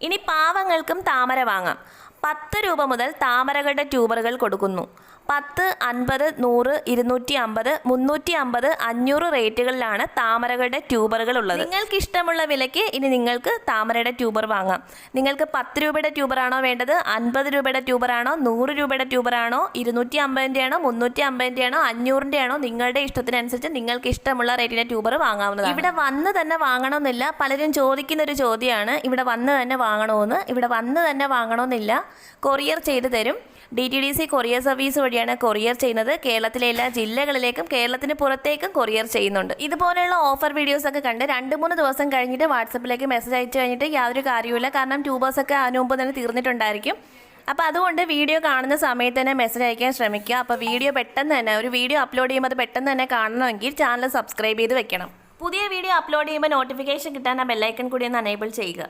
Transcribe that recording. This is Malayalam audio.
ഇനി പാവങ്ങൾക്കും താമര വാങ്ങാം. പത്ത് രൂപ മുതൽ താമരകളുടെ ട്യൂബറുകൾ കൊടുക്കുന്നു. പത്ത് അൻപത് നൂറ് ഇരുന്നൂറ്റി അമ്പത് മുന്നൂറ്റി അമ്പത് അഞ്ഞൂറ് റേറ്റുകളിലാണ് താമരകളുടെ ട്യൂബറുകൾ ഉള്ളത്. നിങ്ങൾക്ക് ഇഷ്ടമുള്ള വിലയ്ക്ക് ഇനി നിങ്ങൾക്ക് താമരയുടെ ട്യൂബർ വാങ്ങാം. നിങ്ങൾക്ക് പത്ത് രൂപയുടെ ട്യൂബറാണോ വേണ്ടത്? അൻപത് രൂപയുടെ ട്യൂബറാണോ? നൂറ് രൂപയുടെ ട്യൂബറാണോ? ഇരുന്നൂറ്റി അമ്പതിന്റെ ആണോ? മുന്നൂറ്റി അമ്പതിന്റെ ആണോ? അഞ്ഞൂറിന്റെ ആണോ? നിങ്ങളുടെ ഇഷ്ടത്തിനനുസരിച്ച് നിങ്ങൾക്ക് ഇഷ്ടമുള്ള റേറ്റിന്റെ ട്യൂബർ വാങ്ങാവുന്നതാണ്. ഇവിടെ വന്ന് തന്നെ വാങ്ങണമെന്നില്ല. പലരും ചോദിക്കുന്ന ഒരു ചോദ്യമാണ് ഇവിടെ വന്ന് തന്നെ വാങ്ങണമെന്ന് ഇവിടെ വന്ന് തന്നെ വാങ്ങണമെന്നില്ല. കൊറിയർ ചെയ്ത് തരും. D T D C courier service വഴിയാണ് കൊറിയർ ചെയ്യുന്നത്. കേരളത്തിലെ എല്ലാ ജില്ലകളിലേക്കും കേരളത്തിന് പുറത്തേക്കും കൊറിയർ ചെയ്യുന്നുണ്ട്. ഇതുപോലെയുള്ള ഓഫർ വീഡിയോസൊക്കെ കണ്ട് രണ്ട് മൂന്ന് ദിവസം കഴിഞ്ഞിട്ട് വാട്സപ്പിലേക്ക് മെസ്സേജ് അയച്ചു കഴിഞ്ഞിട്ട് യാതൊരു കാര്യവുമില്ല. കാരണം ട്യൂബേഴ്സ് ഒക്കെ മുമ്പ് തന്നെ തീർന്നിട്ടുണ്ടായിരിക്കും. അപ്പോൾ അതുകൊണ്ട് വീഡിയോ കാണുന്ന സമയത്ത് തന്നെ മെസ്സേജ് അയക്കാൻ ശ്രമിക്കുക. അപ്പോൾ വീഡിയോ പെട്ടെന്ന് തന്നെ ഒരു വീഡിയോ അപ്ലോഡ് ചെയ്യുമ്പോൾ അത് പെട്ടെന്ന് തന്നെ കാണണമെങ്കിൽ ചാനൽ സബ്സ്ക്രൈബ് ചെയ്ത് വെക്കണം. പുതിയ വീഡിയോ അപ്ലോഡ് ചെയ്യുമ്പോൾ നോട്ടിഫിക്കേഷൻ കിട്ടാൻ ആ ബെല്ലൈക്കൺ കൂടി ഒന്ന് അനേബിൾ ചെയ്യുക.